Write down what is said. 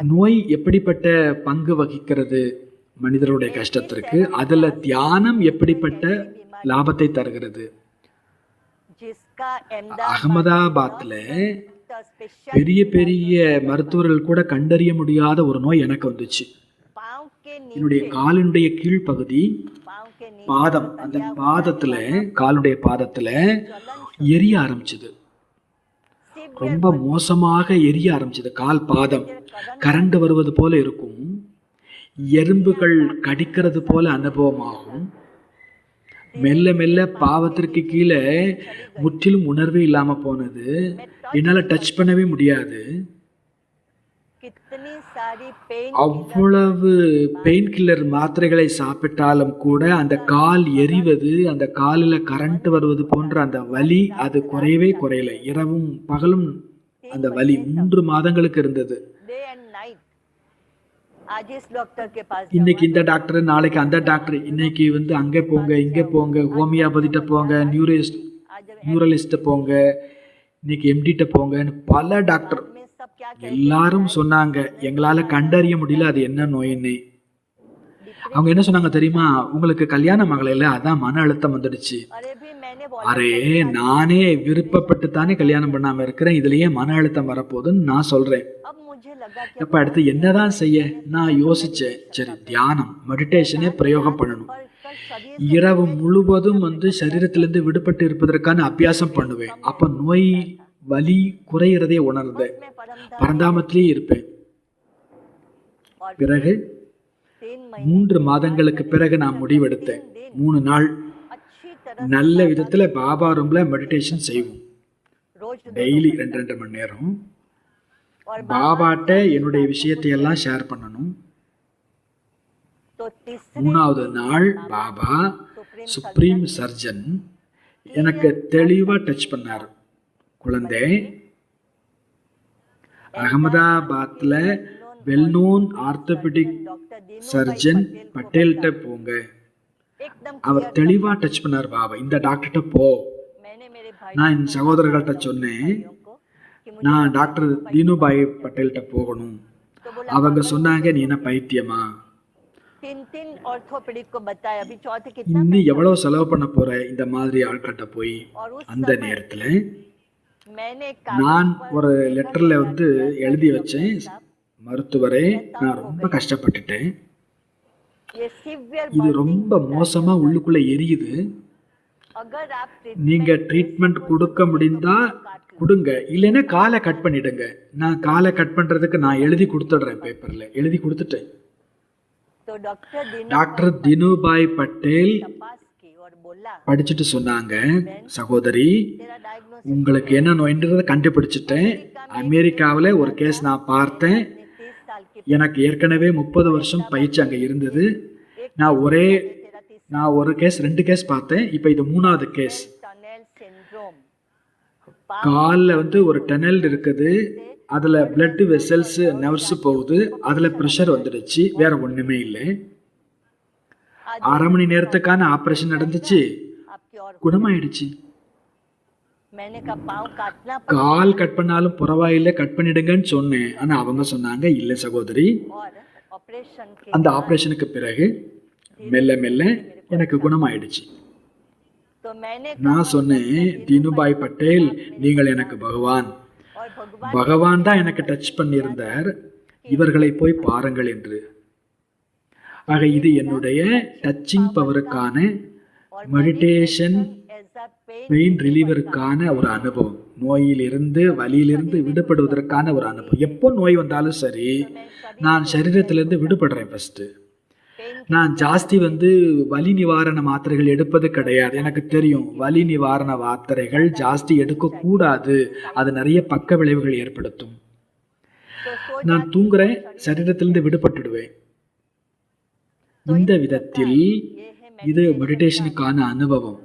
நோய் எப்படிப்பட்ட பங்கு வகிக்கிறது மனிதருடைய கஷ்டத்திற்கு? அதில் தியானம் எப்படிப்பட்ட லாபத்தை தருகிறது? அகமதாபாத்தில் பெரிய பெரிய மருத்துவர்கள் கூட கண்டறிய முடியாத ஒரு நோய் எனக்கு வந்துச்சு. என்னுடைய காலினுடைய கீழ்ப்பகுதி பாதம். அந்த பாதத்தில் காலுடைய பாதத்தில் எரிய ஆரம்பிச்சது. ரொம்ப மோசமாக எரிய ஆரம்பிச்சது. கால் பாதம். கரண்டு வருவது போல இருக்கும். எறும்புகள் கடிக்கிறது போல அனுபவமாகும். மெல்ல மெல்ல பாவத்திற்கு கீழே முற்றிலும் உணர்வே இல்லாமல் போனது. என்னால் டச் பண்ணவே முடியாது. அவ்வளவு பெயின் கில்லர் மாத்திரைகளை சாப்பிட்டாலும் கூட அந்த கால் எரிவது அந்த காலில் கரண்ட் வருவது போன்ற அந்த வலி அது குறையவே குறையல. இரவும் பகலும் அந்த வலி மூன்று மாதங்களுக்கு இருந்தது. இன்னைக்கு இந்த டாக்டர் நாளைக்கு அந்த டாக்டர் இன்னைக்கு வந்து அங்கே போங்க இங்கே போங்க ஹோமியோபதிட்ட போங்க நியூரலிஸ்ட் நியூரலிஸ்ட்டை போங்க இன்னைக்கு எம்டிட்ட போங்கன்னு பல டாக்டர் எல்லாரும் சொன்னாங்க எங்களால கண்டறிய முடியல அது என்ன நோயின்னு. அவங்க என்ன சொன்னாங்க தெரியுமா? உங்களுக்கு கல்யாணம் ஆகலையில அதான் மன அழுத்தம் வந்துடுச்சு. அரே நானே விருப்பப்பட்டு தானே கல்யாணம் பண்ணாம இருக்கிறேன். இதுலயே மன அழுத்தம் வரப்போகுதுன்னு நான் சொல்றேன். இப்ப அடுத்து என்னதான் செய்ய? நான் யோசிச்சேன். சரி தியானம் மெடிடேஷனே பிரயோகம் பண்ணணும் இரவு முழுவதும் வந்து சரீரத்திலிருந்து விடுபட்டு இருப்பதற்கான அபியாசம் பண்ணுவேன். அப்ப நோய் வலி குறையிறதே உணர்ந்தேன். பரந்தாமத்திலேயே இருப்பேன். பிறகு மூன்று மாதங்களுக்கு பிறகு நான் முடிவெடுத்தேன். மூணு நாள் நல்ல விதத்தில் பாபா ரூம்ல மெடிடேஷன் செய்வோம். டெய்லி ரெண்டு ரெண்டு மணி நேரம். பாபாட்ட என்னுடைய விஷயத்தை எல்லாம் ஷேர் பண்ணணும். மூணாவது நாள் பாபா சுப்ரீம் சர்ஜன் எனக்கு தெளிவாக டச் பண்ணார். குழந்தை. அகமதாபாத்ல வெல்நோன் ஆர்த்தோபெடிக் சர்ஜன் பட்டேல்கிட்ட போங்க. அவர் தெளிவா டச் பண்ணார் பாபா. இந்த டாக்டர்கிட்ட போ. நான் என் சகோதரர்கள்ட்ட சொன்னேன். நான் டாக்டர் தீனுபாய் பட்டேல்கிட்ட போகணும். அவங்க சொன்னாங்க நீ என்ன பைத்தியமா? இன்னும் எவ்வளவு செலவு பண்ண போற இந்த மாதிரி ஆட்கிட்ட போய்? அந்த நேரத்துல நான் ஒரு லெட்டரில் வந்து எழுதி வச்சேன். மருத்துவரே நான் ரொம்ப கஷ்டப்பட்டுட்டேன். இது ரொம்ப மோசமாக உள்ளுக்குள்ளே எரியுது. நீங்கள் ட்ரீட்மெண்ட் கொடுக்க முடிந்தால் கொடுங்க. இல்லைன்னா காலை கட் பண்ணிடுங்க. நான் காலை கட் பண்ணுறதுக்கு நான் எழுதி கொடுத்துட்றேன் பேப்பரில் எழுதி கொடுத்துட்டேன். டாக்டர் தினுபாய் பட்டேல் படிச்சுட்டு சொன்னாங்க சகோதரி உங்களுக்கு என்ன நோயின்றதை கண்டுபிடிச்சிட்டேன். அமெரிக்காவில் ஒரு கேஸ் நான் பார்த்தேன். எனக்கு ஏற்கனவே முப்பது வருஷம் பயிற்சி அங்கே இருந்தது. நான் ஒரே நான் ஒரு கேஸ் ரெண்டு கேஸ் பார்த்தேன். இப்போ இது மூணாவது கேஸ் காலில் வந்து ஒரு டனல் இருக்குது. அதில் பிளட்டு வெசல்ஸு நர்ஸு போகுது. அதில் ப்ரெஷர் வந்துடுச்சு. வேறு ஒன்றுமே இல்லை. அரை மணி நேரத்துக்கான ஆப்ரேஷன் நடந்துச்சு. குணமாயிடுச்சு. கால் கட் பண்ணாலும் பரவாயில்ல கட் பண்ணிடுங்கன்னு சொன்னேன். ஆனா அவங்க சொன்னாங்க இல்ல சகோதரி. அந்த ஆப்ரேஷனுக்கு பிறகு மெல்ல மெல்ல எனக்கு குணமாயிடுச்சு. நான் சொன்னேன் தீனுபாய் பட்டேல் நீங்கள் எனக்கு பகவான். பகவான் தான் எனக்கு டச் பண்ணியிருந்தார். இவர்களை போய் பாருங்கள் என்று. ஆக இது என்னுடைய டச்சிங் பவருக்கான மெடிடேஷன் பெயின் ரிலீவருக்கான ஒரு அனுபவம். நோயிலிருந்து வலியிலிருந்து விடுபடுவதற்கான ஒரு அனுபவம். எப்போ நோய் வந்தாலும் சரி நான் சரீரத்திலேருந்து விடுபடுறேன் ஃபஸ்ட்டு நான் ஜாஸ்தி வந்து வலி நிவாரண மாத்திரைகள் எடுப்பது கிடையாது. எனக்கு தெரியும் வலி நிவாரண மாத்திரைகள் ஜாஸ்தி எடுக்கக்கூடாது. அது நிறைய பக்க விளைவுகள் ஏற்படுத்தும். நான் தூங்குறேன் சரீரத்திலிருந்து விடுபட்டுடுவேன். இந்த விதத்தில் இது மெடிடேஷனுக்கான அனுபவம்.